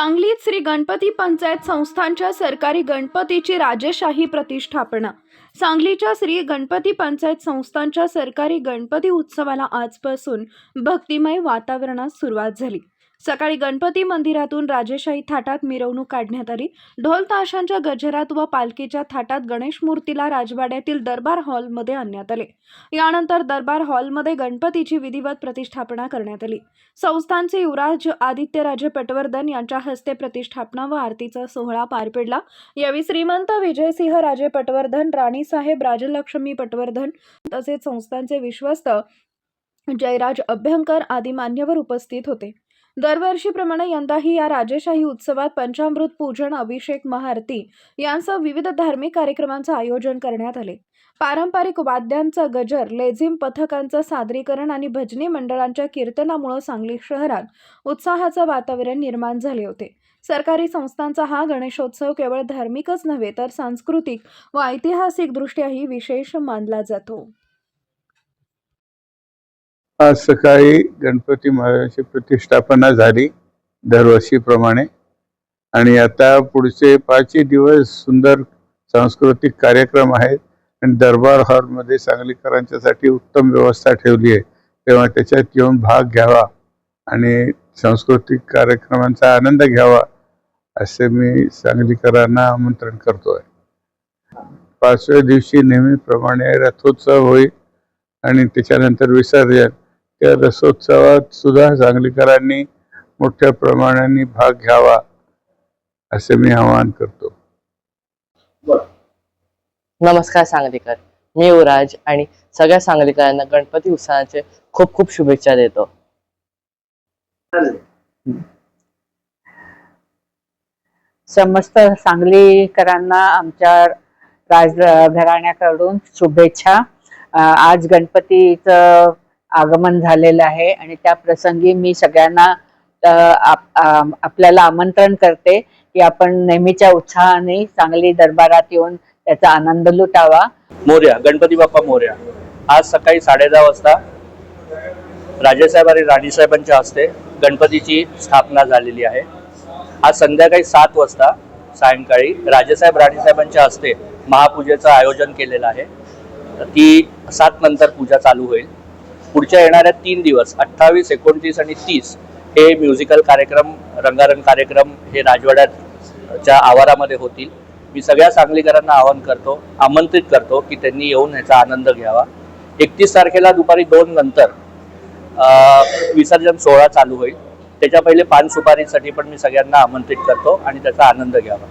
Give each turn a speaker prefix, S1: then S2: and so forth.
S1: सांगलीत श्री गणपती पंचायत संस्थांच्या सरकारी गणपतीची राजेशाही प्रतिष्ठापना. सांगलीच्या श्री गणपती पंचायत संस्थांच्या सरकारी गणपती उत्सवाला आजपासून भक्तिमय वातावरणात सुरुवात झाली. सकाळी गणपती मंदिरातून राजेशाही थाटात मिरवणूक काढण्यात आली. ढोल ताशांच्या गजरात व पालखीच्या थाटात गणेश मूर्तीला राजवाड्यातील दरबार हॉलमध्ये आणण्यात आले. यानंतर दरबार हॉलमध्ये गणपतीची विधिवत प्रतिष्ठापना करण्यात आली. संस्थानचे युवराज आदित्यराजे पटवर्धन यांच्या हस्ते प्रतिष्ठापना व आरतीचा सोहळा पार पडला. यावेळी श्रीमंत विजयसिंह राजे पटवर्धन राणीसाहेब राजलक्ष्मी पटवर्धन तसेच संस्थांचे विश्वस्त जयराज अभ्यंकर आदी मान्यवर उपस्थित होते. दरवर्षीप्रमाणे यंदाही या राजेशाही उत्सवात पंचामृत पूजन अभिषेक महाआरती यांसह विविध धार्मिक कार्यक्रमांचं आयोजन करण्यात आले. पारंपरिक वाद्यांचा गजर लेझिम पथकांचं सादरीकरण आणि भजनी मंडळांच्या कीर्तनामुळे सांगली शहरात उत्साहाचं वातावरण निर्माण झाले होते. सरकारी संस्थांचा हा गणेशोत्सव केवळ धार्मिकच नव्हे तर सांस्कृतिक व ऐतिहासिक दृष्ट्याही विशेष मानला जातो.
S2: आज सकाळी गणपती महाराजांची प्रतिष्ठापना झाली दरवर्षीप्रमाणे. आणि आता पुढचे पाचही दिवस सुंदर सांस्कृतिक कार्यक्रम आहेत. आणि दरबार हॉलमध्ये सांगलीकरांच्यासाठी उत्तम व्यवस्था ठेवली आहे. तेव्हा त्याच्यात येऊन भाग घ्यावा आणि सांस्कृतिक कार्यक्रमांचा आनंद घ्यावा असे मी सांगलीकरांना आमंत्रण करतोय. पाचव्या दिवशी नेहमीप्रमाणे रथोत्सव होईल आणि त्याच्यानंतर विसर्जन. त्या रसोत्सवात सुद्धा सांगलीकरांनी मोठ्या प्रमाणाने भाग घ्यावा असे मी आवाहन करतो.
S3: नमस्कार सांगलीकर. मी युवराज आणि सगळ्या सांगलीकरांना गणपती उत्सवाचे खूप खूप शुभेच्छा देतो.
S4: समस्त सांगलीकरांना आमच्या राज घराण्याकडून शुभेच्छा. आज गणपतीचं आगमन झालेलं आहे आणि त्या प्रसंगी मी सगळ्यांना आपल्याला आमंत्रण करते की आपण नेहमीच्या उत्साहाने चांगली दरबारात येऊन त्याचा आनंद लुटावा.
S5: मोर्या गणपती बाप्पा मोर्या. आज सकाळी साडेदहा वाजता राजेसाहेब आणि राणीसाहेबांच्या हस्ते गणपतीची स्थापना झालेली आहे. आज संध्याकाळी सात वाजता सायंकाळी राजेसाहेब राणीसाहेबांच्या हस्ते महापूजेचं आयोजन केलेलं आहे. ती सात नंतर पूजा चालू होईल. पुढच्या येणाऱ्या तीन दिवस अठ्ठावीस एकोणतीस आणि तीस हे म्युझिकल कार्यक्रम रंगारंग कार्यक्रम हे राजवाड्याच्या आवारामध्ये होतील. मी सगळ्या सांगलीकरांना आवाहन करतो आमंत्रित करतो की त्यांनी येऊन याचा आनंद घ्यावा. एकतीस तारखेला दुपारी दोन नंतर विसर्जन सोहळा चालू होईल. त्याच्या पहिले पान सुपारीसाठी पण मी सगळ्यांना आमंत्रित करतो आणि त्याचा आनंद घ्यावा.